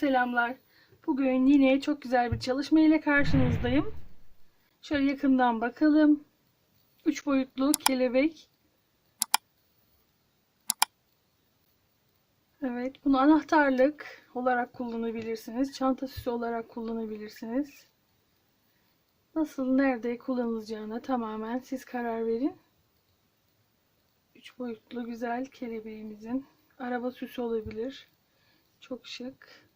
selamlar. Bugün yine çok güzel bir çalışma ile karşınızdayım. Şöyle yakından bakalım. Üç boyutlu kelebek. Evet, bunu anahtarlık olarak kullanabilirsiniz. Çanta süsü olarak kullanabilirsiniz. Nasıl, nerede kullanılacağına tamamen siz karar verin. Üç boyutlu güzel kelebeğimizin araba süsü olabilir. Çok şık.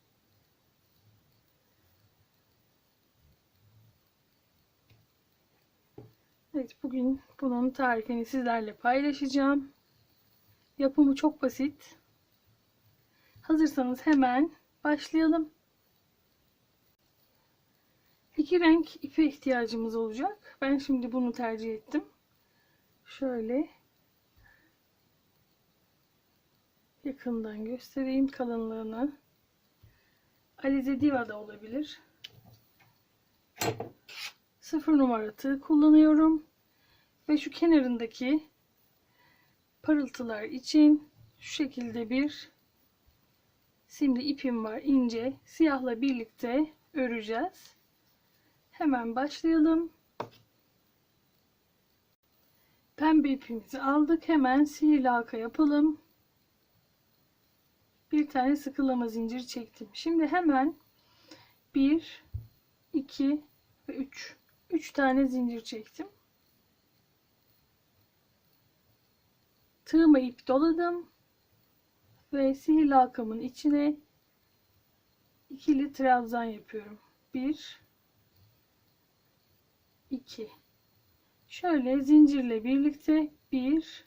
Evet, bugün bunun tarifini sizlerle paylaşacağım. Yapımı çok basit. Hazırsanız hemen başlayalım. İki renk ipe ihtiyacımız olacak. Ben şimdi bunu tercih ettim. Şöyle yakından göstereyim kalınlığını. Alize Diva da olabilir. Sıfır numara kullanıyorum. Ve şu kenarındaki parıltılar için şu şekilde bir simli ipim var ince siyahla birlikte öreceğiz. Hemen başlayalım. Pembe ipimizi aldık. Hemen sihirli halka yapalım. Bir tane sıkılama zincir çektim. Şimdi hemen 1 2 ve 3 3 tane zincir çektim. Tığıma ip doladım ve sihirli halkamın içine ikili trabzan yapıyorum. 1 2 Şöyle zincirle birlikte 1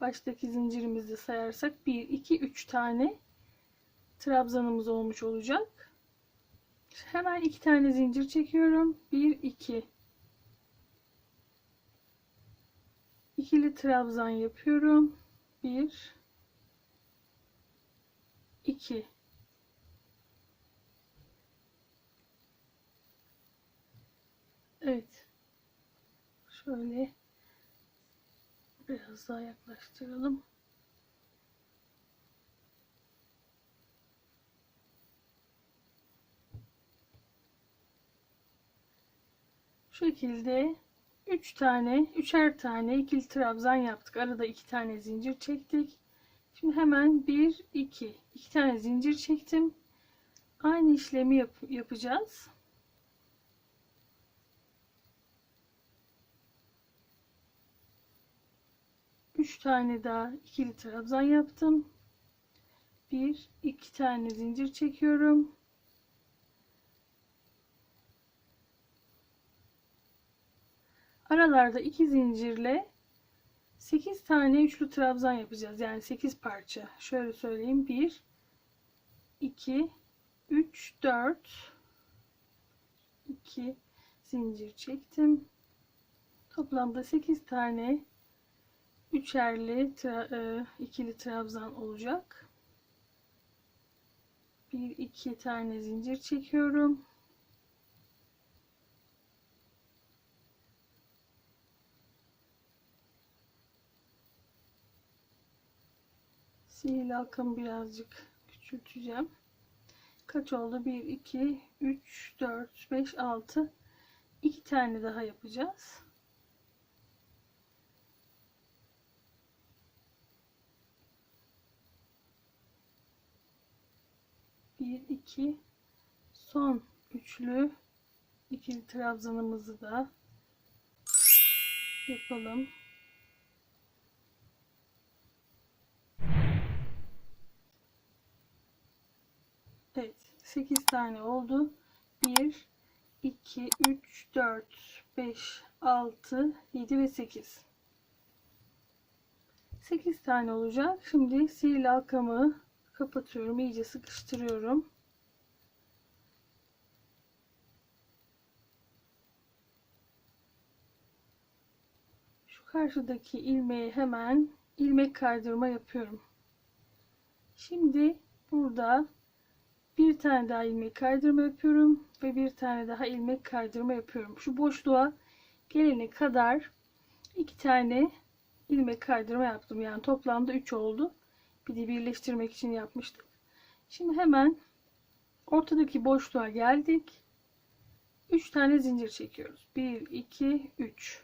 baştaki zincirimizi sayarsak 1 2 3 tane trabzanımız olmuş olacak. Hemen iki tane zincir çekiyorum. 1 2 ikili trabzan yapıyorum. 1 2 Evet. Şöyle biraz daha yaklaştıralım. Şekilde 3 tane, üçer tane ikili trabzan yaptık. Arada 2 tane zincir çektik. Şimdi hemen 1 2 2 tane zincir çektim. Aynı işlemi yap yapacağız. Üç tane daha ikili trabzan yaptım. Bir, iki tane zincir çekiyorum. Aralarda iki zincirle 8 tane üçlü trabzan yapacağız. Yani 8 parça. Şöyle söyleyeyim. 1 2 3 4 2 zincir çektim. Toplamda 8 tane üçerli tra e, ikili trabzan olacak. 1 2 tane zincir çekiyorum. Sihirli halkamı birazcık küçülteceğim. Kaç oldu? 1, 2, 3, 4, 5, 6. 2 tane daha yapacağız. Bir, iki, son üçlü ikili trabzanımızı da yapalım. Evet. 8 tane oldu. 1, 2, 3, 4, 5, 6, 7 ve 8. 8 tane olacak. Şimdi sihirli halkamı kapatıyorum. iyice sıkıştırıyorum. Şu karşıdaki ilmeğe hemen ilmek kaydırma yapıyorum. Şimdi burada bir tane daha ilmek kaydırma yapıyorum ve bir tane daha ilmek kaydırma yapıyorum. Şu boşluğa gelene kadar iki tane ilmek kaydırma yaptım. Yani toplamda 3 oldu. Bir de birleştirmek için yapmıştık. Şimdi hemen ortadaki boşluğa geldik. 3 tane zincir çekiyoruz. 1 2 3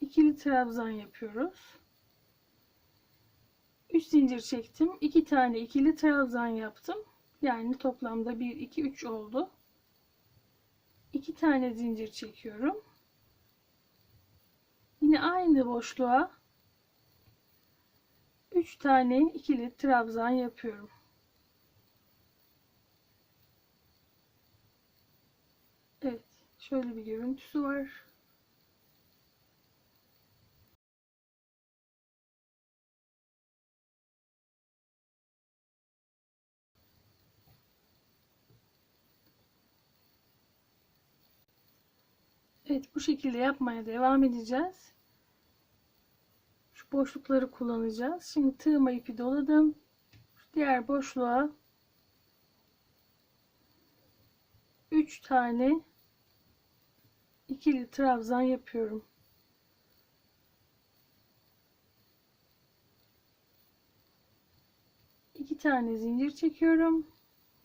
ikili trabzan yapıyoruz. 3 zincir çektim. 2 tane ikili trabzan yaptım. Yani toplamda 1 2 3 oldu. 2 tane zincir çekiyorum. Yine aynı boşluğa 3 tane ikili trabzan yapıyorum. Evet, şöyle bir görüntüsü var. Evet bu şekilde yapmaya devam edeceğiz. Şu boşlukları kullanacağız. Şimdi tığıma ipi doladım. Diğer boşluğa 3 tane ikili trabzan yapıyorum. İki tane zincir çekiyorum.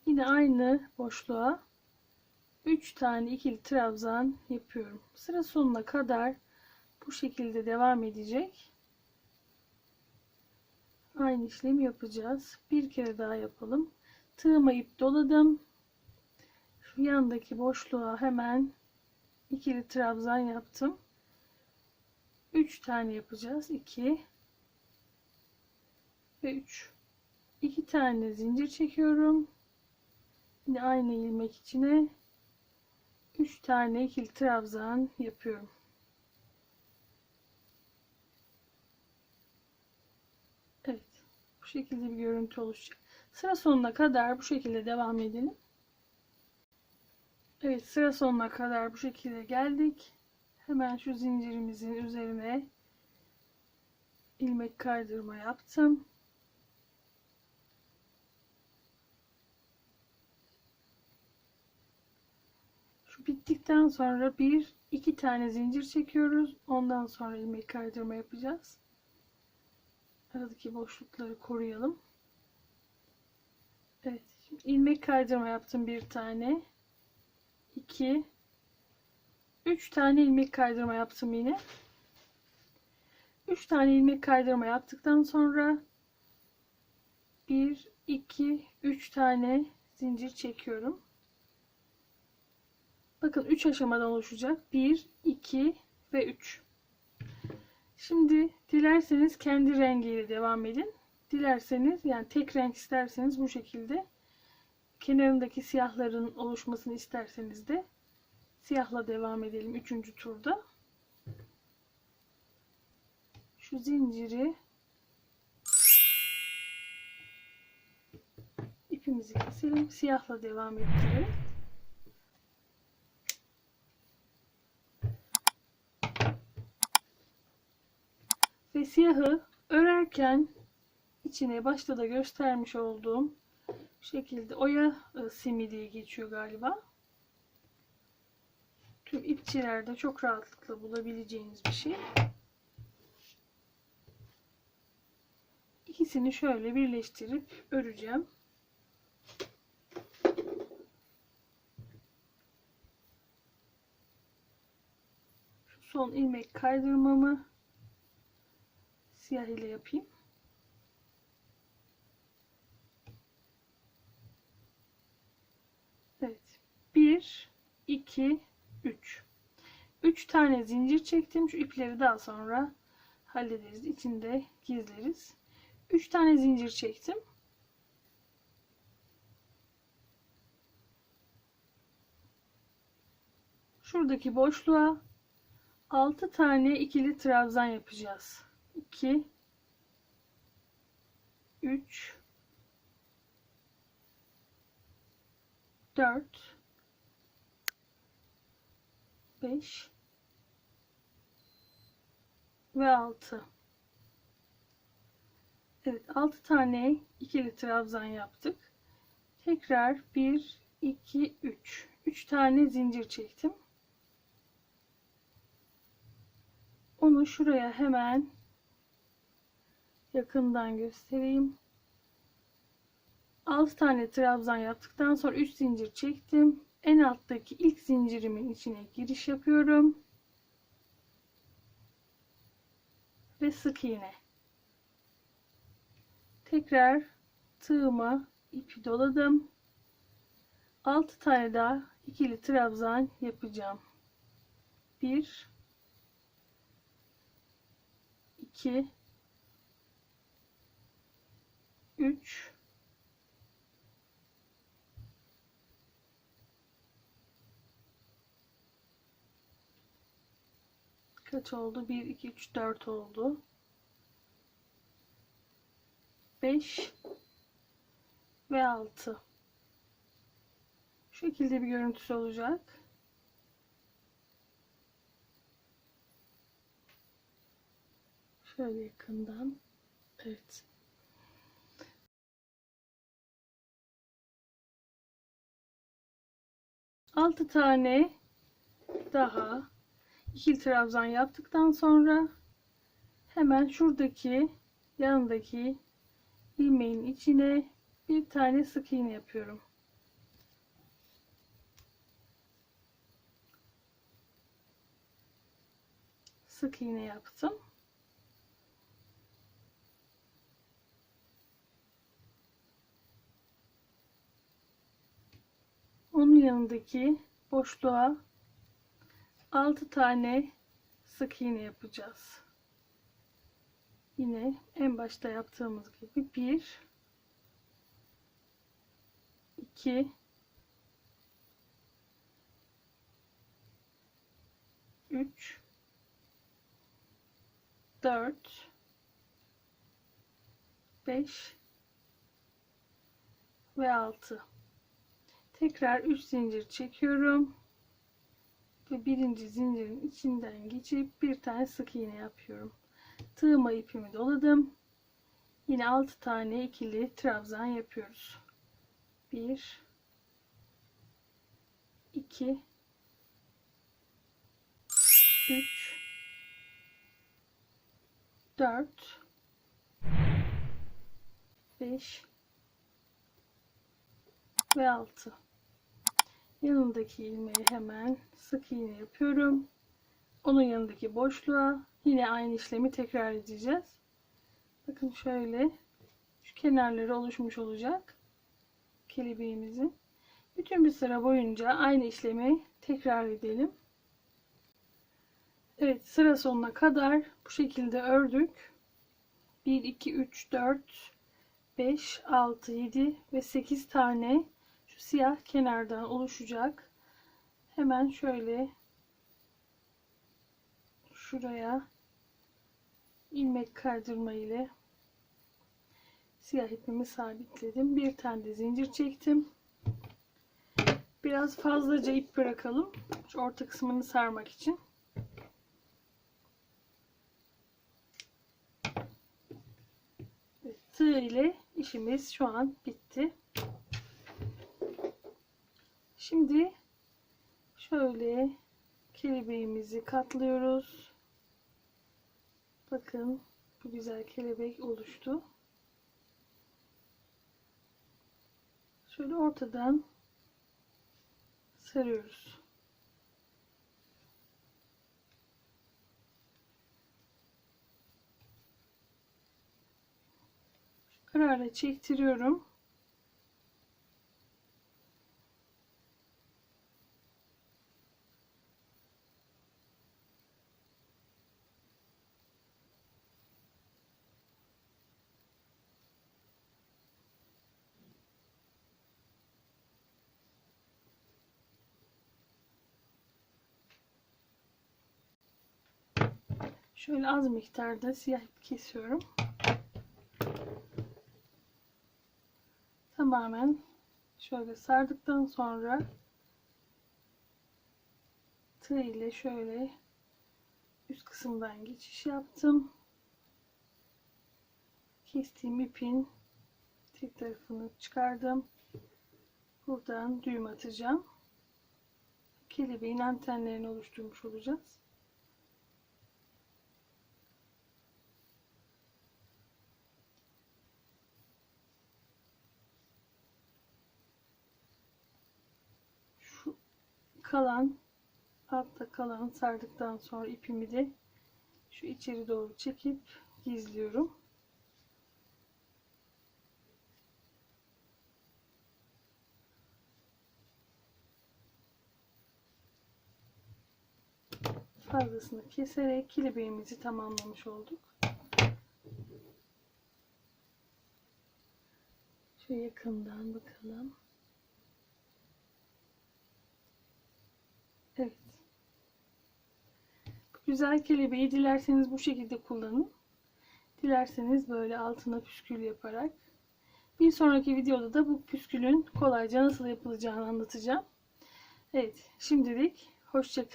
Yine aynı boşluğa 3 tane ikili trabzan yapıyorum. Sıra sonuna kadar bu şekilde devam edecek. Aynı işlemi yapacağız. Bir kere daha yapalım. Tığıma ip doladım. Şu yandaki boşluğa hemen ikili trabzan yaptım. 3 tane yapacağız. 2 ve 3. 2 tane zincir çekiyorum. Yine aynı ilmek içine 3 tane ikili trabzan yapıyorum. Evet. Bu şekilde bir görüntü oluşacak. Sıra sonuna kadar bu şekilde devam edelim. Evet sıra sonuna kadar bu şekilde geldik. Hemen şu zincirimizin üzerine ilmek kaydırma yaptım. Şu bittikten sonra bir iki tane zincir çekiyoruz. Ondan sonra ilmek kaydırma yapacağız. Aradaki boşlukları koruyalım. Evet. İlmek kaydırma yaptım bir tane. 2 3 tane ilmek kaydırma yaptım yine. 3 tane ilmek kaydırma yaptıktan sonra 1 2 3 tane zincir çekiyorum. Bakın 3 aşamadan oluşacak. 1 2 ve 3. Şimdi dilerseniz kendi rengiyle devam edin. Dilerseniz yani tek renk isterseniz bu şekilde kenarındaki siyahların oluşmasını isterseniz de siyahla devam edelim 3. turda. Şu zinciri ipimizi keselim. Siyahla devam ettirelim. Siyahı örerken içine başta da göstermiş olduğum şekilde oya e, simi diye geçiyor galiba. Tüm ipçilerde çok rahatlıkla bulabileceğiniz bir şey. İkisini şöyle birleştirip öreceğim. Şu son ilmek kaydırmamı siyah ile yapayım. Evet. 1 2 3 3 tane zincir çektim. Şu ipleri daha sonra hallederiz. İçinde gizleriz. 3 tane zincir çektim. Şuradaki boşluğa 6 tane ikili trabzan yapacağız. 2 3 4 5 ve 6 Evet 6 tane ikili trabzan yaptık. Tekrar 1 2 3 3 tane zincir çektim. Onu şuraya hemen yakından göstereyim. 6 tane trabzan yaptıktan sonra 3 zincir çektim. En alttaki ilk zincirimin içine giriş yapıyorum. Ve sık iğne. Tekrar tığıma ipi doladım. 6 tane daha ikili trabzan yapacağım. 1 2 3 Kaç oldu? 1 2 3 4 oldu. 5 ve 6 şu şekilde bir görüntüsü olacak. Şöyle yakından. Evet. Altı tane daha ikili trabzan yaptıktan sonra hemen şuradaki yanındaki ilmeğin içine bir tane sık iğne yapıyorum. Sık iğne yaptım. Onun yanındaki boşluğa 6 tane sık iğne yapacağız. Yine en başta yaptığımız gibi 1 2 3 4 5 ve 6 tekrar 3 zincir çekiyorum ve birinci zincirin içinden geçip bir tane sık iğne yapıyorum. Tığıma ipimi doladım. Yine 6 tane ikili trabzan yapıyoruz. 1 2 3 4 5 ve 6 yanındaki ilmeği hemen sık iğne yapıyorum. Onun yanındaki boşluğa yine aynı işlemi tekrar edeceğiz. Bakın şöyle şu kenarları oluşmuş olacak kelebeğimizin. Bütün bir sıra boyunca aynı işlemi tekrar edelim. Evet sıra sonuna kadar bu şekilde ördük. 1, 2, 3, 4, 5, 6, 7 ve 8 tane siyah kenardan oluşacak. Hemen şöyle şuraya ilmek kaydırma ile siyah ipimi sabitledim. Bir tane de zincir çektim. Biraz fazlaca ip bırakalım. Şu orta kısmını sarmak için. tığ ile işimiz şu an bitti. Şimdi şöyle kelebeğimizi katlıyoruz. Bakın bu güzel kelebek oluştu. Şöyle ortadan sarıyoruz. ara ara çektiriyorum. Şöyle az miktarda siyah kesiyorum. tamamen şöyle sardıktan sonra tığ ile şöyle üst kısımdan geçiş yaptım. Kestiğim ipin tek tarafını çıkardım. Buradan düğüm atacağım. Kelebeğin antenlerini oluşturmuş olacağız. Kalan altta kalan sardıktan sonra ipimi de şu içeri doğru çekip gizliyorum. Fazlasını keserek kelebeğimizi tamamlamış olduk. Şu yakından bakalım. Evet. Bu güzel kelebeği dilerseniz bu şekilde kullanın. Dilerseniz böyle altına püskül yaparak. Bir sonraki videoda da bu püskülün kolayca nasıl yapılacağını anlatacağım. Evet, şimdilik hoşça